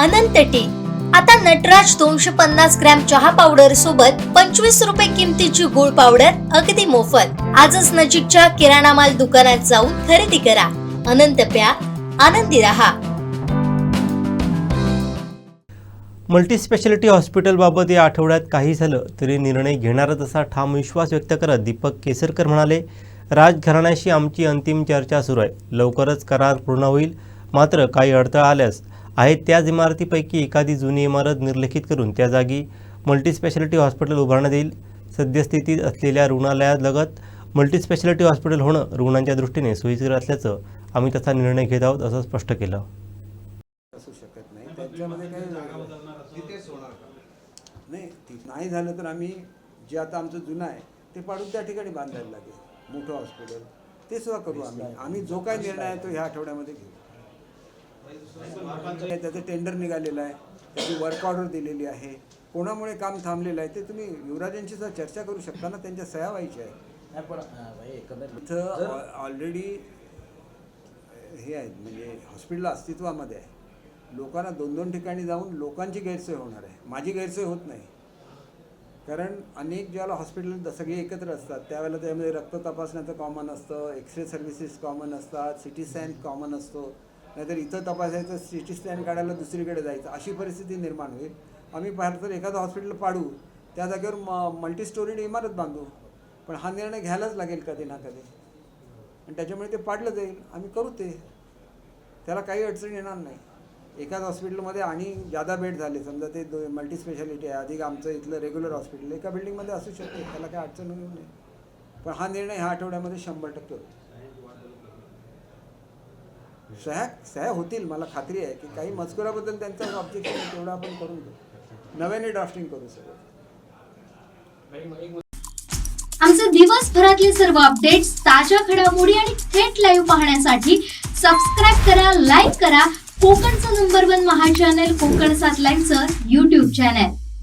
अनंत T. आता नटराज दोनशे पन्नास ग्रॅम चहा पावडर सोबत पंचवीस रुपये किमतीची गुळ पावडर अगदी मोफत. आजच नजीकच्या किराणा माल दुकानात जाऊन खरेदी करा. अनंत प्या. आनंदी रहा. मल्टीस्पेशालिटी हॉस्पिटलबाबत या आठवड्यात काही झालं तरी निर्णय घेणारच असा ठाम विश्वास व्यक्त करत दीपक केसरकर म्हणाले राजघराण्याशी आमची अंतिम चर्चा सुरू आहे. लवकरच करार पूर्ण होईल. मात्र काही अडथळा आल्यास आहेत. त्याच इमारतीपैकी एखादी जुनी इमारत निर्लेखित करून त्या जागी मल्टीस्पेशालिटी हॉस्पिटल उभारण्यात येईल. सद्यस्थितीत असलेल्या रुग्णालयालगत मल्टीस्पेशालिटी हॉस्पिटल होणं रुग्णांच्या दृष्टीने सोयीस्कर असल्याचं आम्ही तसा निर्णय घेत आहोत असं स्पष्ट केलं. असू शकत नाही. त्याच्यामध्ये नाही ती नाही झालं तर आम्ही जे आता आमचं जुनं आहे ते पाडून त्या ठिकाणी बांधायला लागेल. मोठं हॉस्पिटल. ते सुद्धा करू आम्ही. आम्ही जो काही निर्णय आहे तो ह्या आठवड्यामध्ये घेऊ. त्याचं टेंडर निघालेलं आहे त्याची वर्क ऑर्डर दिलेली आहे. कोणामुळे काम थांबलेलं आहे ते तुम्ही युवराजांशी सुद्धा चर्चा करू शकता ना त्यांच्या सह्या व्हायच्या आहे इथं ऑलरेडी हे आहेत म्हणजे हॉस्पिटल अस्तित्वामध्ये आहे. लोकांना दोन दोन ठिकाणी जाऊन लोकांची गैरसोय होणार आहे. माझी गैरसोय होत नाही. कारण अनेक ज्यावेळेला हॉस्पिटल सगळे एकत्र असतात त्यावेळेला त्यामध्ये रक्त तपासण्याचं कॉमन असतं एक्सरे सर्व्हिसेस कॉमन असतात सी टी स्कॅन कॉमन असतो. नाहीतर इथं तपासायचं सी टी स्कॅन काढायला दुसरीकडे जायचं अशी परिस्थिती निर्माण होईल. आम्ही बाहेर तर एखादं हॉस्पिटल पाडू त्या जागेवर म मल्टी स्टोरीड इमारत बांधू पण हा निर्णय घ्यायलाच लागेल कधी ना कधी. आणि त्याच्यामुळे ते पाडलं जाईल आम्ही करू ते. त्याला काही अडचण येणार नाही. एकाच हॉस्पिटलमध्ये आणि जादा बेड झाले समजा ते दो मल्टी स्पेशालिटी आहे अधिक आमचं इथलं रेग्युलर हॉस्पिटल एका बिल्डिंगमध्ये असू शकते त्याला काही अडचण येऊ नये. पण हा निर्णय ह्या आठवड्यामध्ये शंभर टक्के होतो सह्या सह्या होतील मला खात्री आहे की काही मजकुराबद्दल त्यांचं ऑब्जेक्शन तेवढं आपण करून घेऊ. नव्याने ड्राफ्टिंग करू सगळं. आमचे दिवसभरातले सर्व अपडेट्स ताज्या घडामोडी आणि थेट लाईव्ह पाहण्यासाठी सबस्क्राईब करा लाईक करा. कोकणचं नंबर वन महा चॅनल कोकण सात लाईव्हचं युट्यूब चॅनल